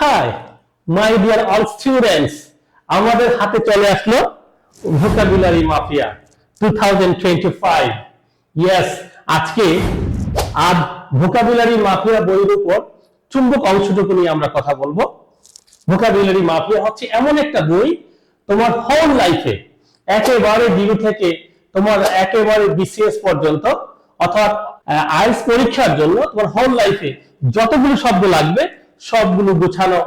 Hi my dear all students আমাদের হাতে চলে আসলো ভোকাবুলারি মাফিয়া 2025 ইয়েস আজকে আজ ভোকাবুলারি মাফিয়া বইয়ের উপর চুম্বক অংশটুকু নিয়ে আমরা কথা বলব। ভোকাবুলারি মাফিয়া হচ্ছে এমন একটা বই তোমার হোল লাইফে একেবারে জিরো থেকে তোমার একেবারে বিসিএস পর্যন্ত, অর্থাৎ আইএলস পরীক্ষার জন্য তোমার হোল লাইফে যতগুলো শব্দ লাগবে সবগুলো গুছানো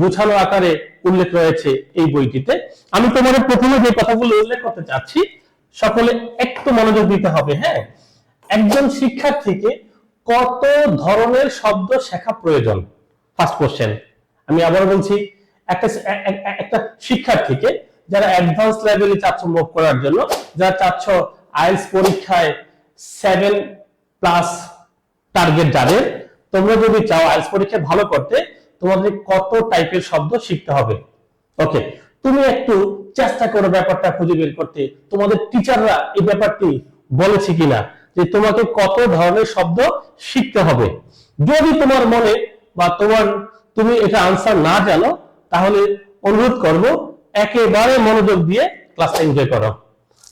গুছানো আকারে উল্লেখ রয়েছে এই বইটিতে। আমি তোমাদের প্রথমে যে কথাগুলো উল্লেখ করতে চাচ্ছি, সকলে একটু মনোযোগ দিতে হবে হ্যাঁ? একজন শিক্ষার্থীকে কত ধরনের শব্দ শেখা প্রয়োজন? ফার্স্ট কোশ্চেন আমি আবার বলছি, একটা একটা শিক্ষার্থীকে যারা অ্যাডভান্স লেভেলে চাচ্ছ মুভ করার জন্য, যারা চাচ্ছ আইএলস পরীক্ষায় সেভেন প্লাস টার্গেট যাদের তোমরা যদি চাও আইএলস পরীক্ষায় ভালো করতে, তোমাদের কত টাইপের শব্দ শিখতে হবে। ওকে তুমি একটু চেষ্টা করো ব্যাপারটা খুঁজে বের করতে। তোমাদের টিচাররা এই ব্যাপারটি বলেছে কিনা? যে তোমাকে কত ধরনের শব্দ শিখতে হবে। যদি তোমার মনে বা তোমার তুমি এটা আনসার না জানো, তাহলে অনুরোধ করব, একেবারে মনোযোগ দিয়ে ক্লাসটা এনজয় করো।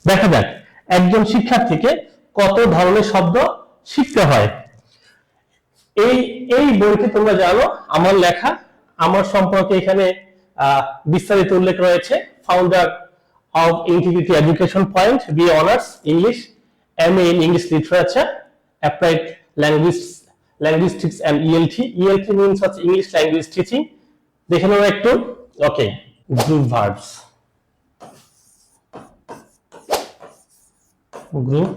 দেখা যাক একজন শিক্ষার্থীকে কত ধরনের শব্দ শিখতে হয়। এই এই বইতে তোমরা জানো, আমার লেখা, আমার সম্পর্কে এখানে বিস্তারিত উল্লেখ রয়েছে। Founder of integrity education point B honours English M A in English literature applied language linguistics and ELT ELT means হচ্ছে ইংলিশ ল্যাঙ্গুয়েজ টিচিং দেখে নেব একটু। Okay group verbs group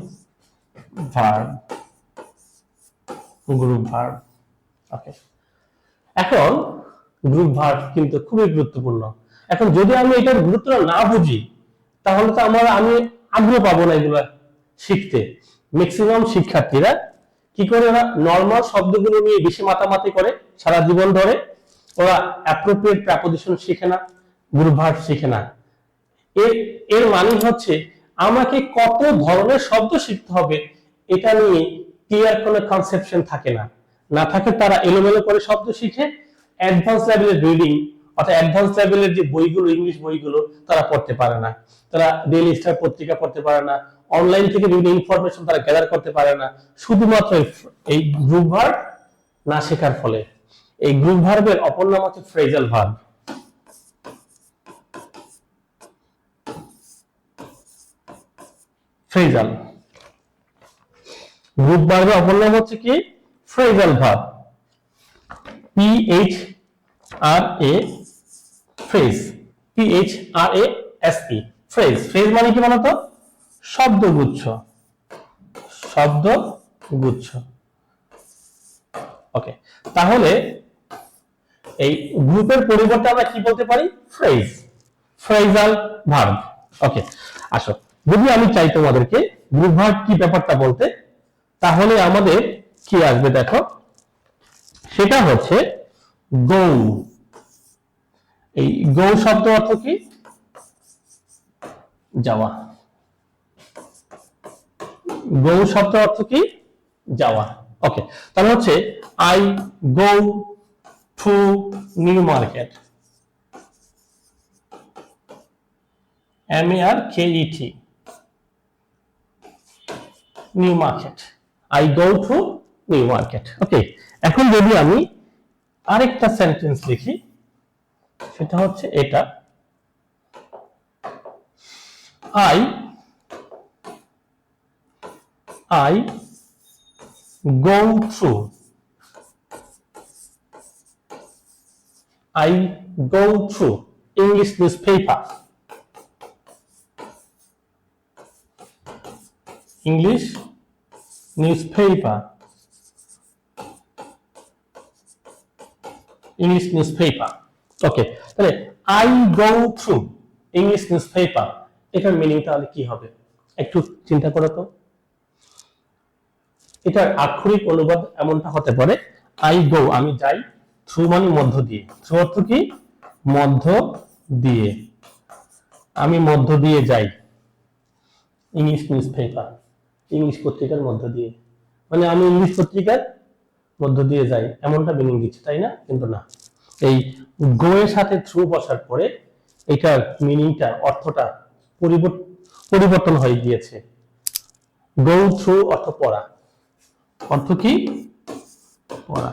verb group verb okay এখন group verb কিন্তু খুবই গুরুত্বপূর্ণ। এখন যদি আমি এটার গুরুত্ব না বুঝি, তাহলে তো আমার আমি আগ্রহ পাবো না এগুলো শিখতে। ম্যাক্সিমাম শিক্ষার্থীরা কি করে ওরা নর্মাল শব্দগুলো নিয়ে বেশি মাতামাতি করে সারা জীবন ধরে? ওরা অ্যাপ্রোপ্রিয়েট প্রাপোজিশন শিখে না গ্রুপ ভার্ব শিখে না। এর এর মানে হচ্ছে আমাকে কত ধরনের শব্দ শিখতে হবে এটা নিয়ে ক্লিয়ার কোনো কনসেপশন থাকে না। না থাকে তারা এলোমেলো করে শব্দ শিখে অ্যাডভান্স লেভেলের রিডিং অর্থাৎ অ্যাডভান্স লেভেলের যে বইগুলো ইংলিশ বইগুলো তারা পড়তে পারে না। তারা ডেইলি স্টার পত্রিকা পড়তে পারে না। অনলাইন থেকে বিভিন্ন ইনফরমেশন তারা গ্যাদার করতে পারে না। শুধুমাত্র এই- গ্রুপ ভার্ব না শেখার ফলে। এই গ্রুপ ভার্বের অপর নাম হচ্ছে ফ্রেজাল ভার্ব ফ্রেজাল গ্রুপ ভার্বের অপর নাম হচ্ছে কি? Phrasal verb P H R A phrase P H R A S E phrase phrase মানে কি বলতো? শব্দগুচ্ছ। শব্দগুচ্ছ। ওকে তাহলে এই গ্রুপের পরিবর্তে আমরা কি বলতে পারি? ফ্রেজ ফ্রেজাল ভার্ব ওকে আসো। যদি আমি চাই তোমাদেরকে গ্রুপ ভার্ব কি ব্যাপারটা বলতে তাহলে আমাদের কি আসবে দেখো? সেটা হচ্ছে গৌ। এই গৌ শব্দ অর্থ কি? যাওয়া। গৌ শব্দ অর্থ কি? যাওয়া। ওকে তাহলে হচ্ছে I go to New Market. M A R K E New Market. I go to New Market okay এখন যদি আমি আরেকটা সেন্টেন্স লিখি সেটা হচ্ছে এটা I I go through I go through English newspaper English newspaper. English newspaper. Okay তাহলে I go through English newspaper এটার মিনিং তাহলে কি হবে? একটু চিন্তা করো তো। এটার আক্ষরিক অনুবাদ এমনটা হতে পারে আই গো আমি যাই থ্রু মানে মধ্য দিয়ে। থ্রু অর্থ কি? মধ্য দিয়ে। আমি মধ্য দিয়ে যাই। ইংলিশ নিউজ পেপার ইংলিশ পত্রিকার মধ্য দিয়ে। মানে আমি ইংলিশ পত্রিকার মধ্য দিয়ে যাই, এমনটা মিনিং দিচ্ছে, তাই না? কিন্তু না। এই গো এর সাথে থ্রু বসার পরে এটার মিনিংটা অর্থটা পরিবর্তন হয়ে গিয়েছে। গো থ্রু অর্থ পড়া। অর্থ কি? পড়া।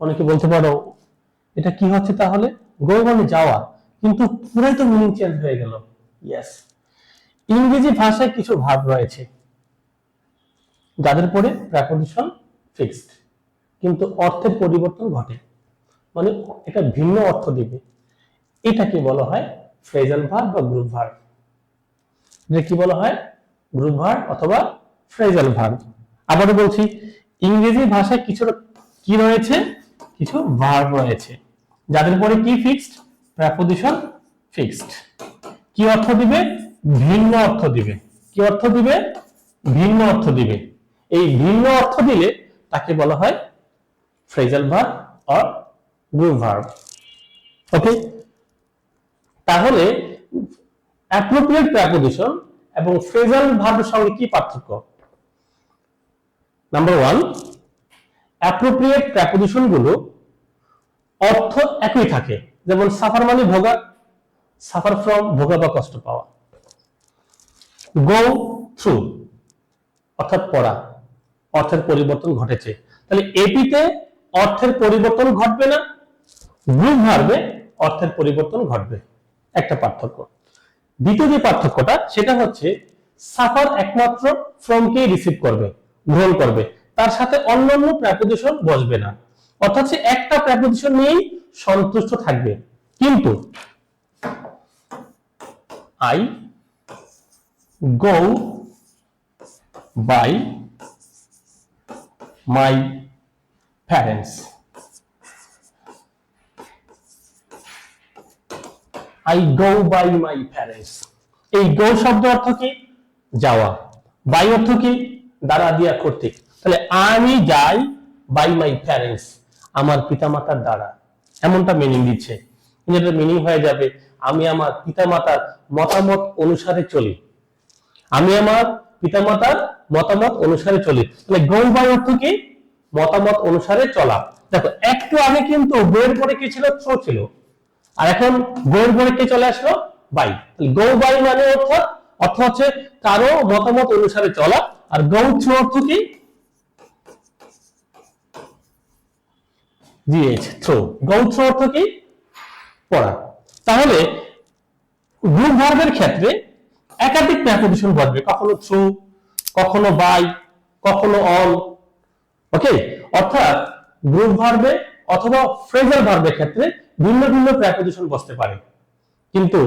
অনেকে বলতে পারো, এটা কি হচ্ছে তাহলে? গো মানে যাওয়া। কিন্তু পুরাই তো মিনিং চেঞ্জ হয়ে গেল। ইয়েস ইংরেজি ভাষায় কিছু ভাব রয়েছে। যাদের পরে প্রেপোজিশন ফিক্সড কিন্তু অর্থের পরিবর্তন ঘটে। মানে এটা ভিন্ন অর্থ দিবে। এটাকে বলা হয় ফ্রেজাল ভার্ব বা গ্রুপ ভার্ব এটা কি বলা হয়? গ্রুপ ভার্ব অথবা ফ্রেজাল ভার্ব আবারও বলছি, ইংরেজি ভাষায় কিছু কি রয়েছে? কিছু ভার্ব রয়েছে। যাদের পরে কি ফিক্সড প্রেপোজিশন ফিক্সড কি অর্থ দিবে? ভিন্ন অর্থ দিবে। কি অর্থ দিবে? ভিন্ন অর্থ দিবে। এই ভিন্ন অর্থ দিলে তাকে বলা হয় phrasal verb or group verb okay তাহলে অ্যাপ্রোপ্রিয়েট প্রেপোজিশন এবং ফ্রেজাল ভার্বের সঙ্গে কি পার্থক্য? নাম্বার ওয়ান অ্যাপ্রোপ্রিয়েট প্রেপোজিশনগুলো অর্থ একই থাকে। যেমন সাফার মানে ভোগা সাফার ফ্রম ভোগা বা কষ্ট পাওয়া। গো থ্রু অর্থাৎ পড়া। অর্থের পরিবর্তন ঘটেছে। তাহলে এপিতে অর্থের পরিবর্তন ঘটবে না গ্রুপ ভার্বে অর্থের পরিবর্তন ঘটবে। একটা পার্থক্য। দ্বিতীয় যে পার্থক্যটা, সেটা হচ্ছে সাফার একমাত্র ফ্রমকে রিসিভ করবে, গ্রহণ করবে। তার সাথে অন্যান্য প্রেপোজিশন বসবে না। অর্থাৎ সে একটা প্রেপোজিশন নিয়েই সন্তুষ্ট থাকবে। কিন্তু I go by my parents I go by my parents এই গো শব্দ অর্থ কি? যাওয়া। বাই অর্থ কি? দ্বারা দিয়া কর্তৃক। তাহলে আমি যাই বাই মাই প্যারেন্টস আমার পিতামাতার দ্বারা। এমনটা মিনিং দিচ্ছে। এটার মিনিং হয়ে যাবে, আমি আমার পিতামাতার মতামত অনুসারে চলি। আমি আমার পিতামাতার মতামত অনুসারে চলি। তাহলে গো বাই অর্থ কি? মতামত অনুসারে চলা। দেখো, একটু আগে কিন্তু বইয়ের পরে কি ছিল? থ্রো ছিল। আর এখন গোয়ের পরে কে চলে আসলো? বাই গো বাই মানে অর্থাৎ, অর্থ হচ্ছে কারও মতামত অনুসারে চলা। আর গৌ থ্রু অর্থ কি? জিএইচ থ্রু গৌ থ্রু অর্থ কি? পড়া। তাহলে গ্রুপ ভার্বের ক্ষেত্রে একাধিক প্রেপোজিশন বসবে কখনো থ্রু কখনো বাই কখনো অন ওকে অর্থাৎ গ্রুপ ভার্বে অথবা ফ্রেজাল ভার্বের ক্ষেত্রে ভিন্ন ভিন্ন প্রেপোজিশন বসতে পারে। কিন্তু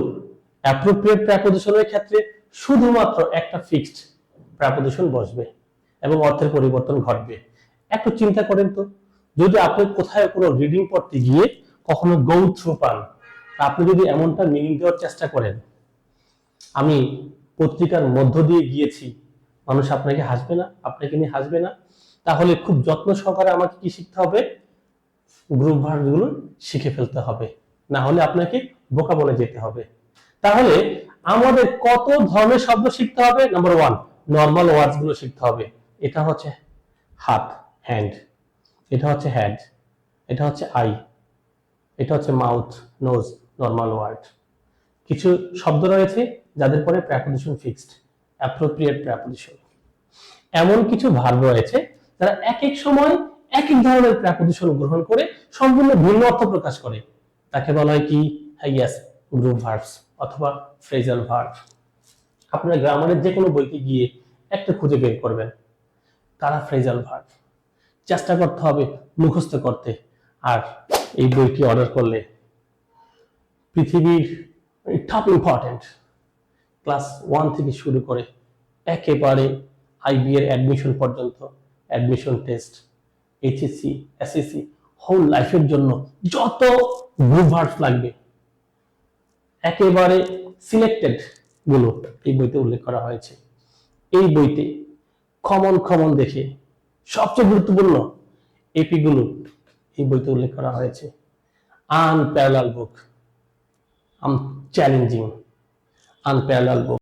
অ্যাপ্রোপ্রিয়েট প্রেপোজিশনের ক্ষেত্রে শুধুমাত্র একটা ফিক্সড প্রেপোজিশন বসবে এবং অর্থের পরিবর্তন ঘটবে। একটু চিন্তা করেন তো, যদি আপনি কোথায় কোনো রিডিং পড়তে গিয়ে কখনো গৌ থ্রু পান আপনি যদি এমনটা মিনিং দেওয়ার চেষ্টা করেন আমি পত্রিকার মধ্য দিয়ে গিয়েছি, মানুষ আপনাকে হাসবে না, আপনাকে নিয়ে হাসবে না। তাহলে খুব যত্ন সহকারে আমাকে কি শিখতে হবে? গ্রুপ ভার্বগুলো শিখে ফেলতে হবে, না হলে আপনাকে বোকা বলে যেতে হবে। তাহলে আমাদের কত ধরনের শব্দ শিখতে হবে? নাম্বার ওয়ান নর্মাল ওয়ার্ডসগুলো শিখতে হবে। এটা হচ্ছে হাত হ্যান্ড এটা হচ্ছে হ্যাড এটা হচ্ছে আই এটা হচ্ছে মাউথ নোজ নর্মাল ওয়ার্ড কিছু শব্দ রয়েছে যাদের পরে প্রেপোজিশন ফিক্সড অ্যাপ্রোপ্রিয়েট প্রেপোজিশন এমন কিছু ভার্ব রয়েছে যারা এক এক সময় এক এক ধরনের প্রেপোজিশন গ্রহণ করে সম্পূর্ণ ভিন্ন অর্থ প্রকাশ করে। তাকে বলা হয় কি? ইয়াস গ্রুপ ভার্বস অথবা ফ্রেজাল ভার্ব আপনারা গ্রামারের যে কোনো বইতে গিয়ে একটা খুঁজে বের করবেন। তারা ফ্রেজাল ভার্ব চেষ্টা করতে হবে মুখস্থ করতে। আর এই বইটি অর্ডার করলে পৃথিবীর টপ ইম্পর্টেন্ট ক্লাস ওয়ান থেকে শুরু করে একেবারে আইবি এর অ্যাডমিশন পর্যন্ত admission test HSC SSC whole লাইফের জন্য যত গ্রুপ ভার্বস লাগবে, একেবারে সিলেক্টেডগুলো এই বইতে উল্লেখ করা হয়েছে। এই বইতে কমন কমন দেখে সবচেয়ে গুরুত্বপূর্ণ এপি গুলো এই বইতে উল্লেখ করা হয়েছে। Unparallel book um challenging unparallel book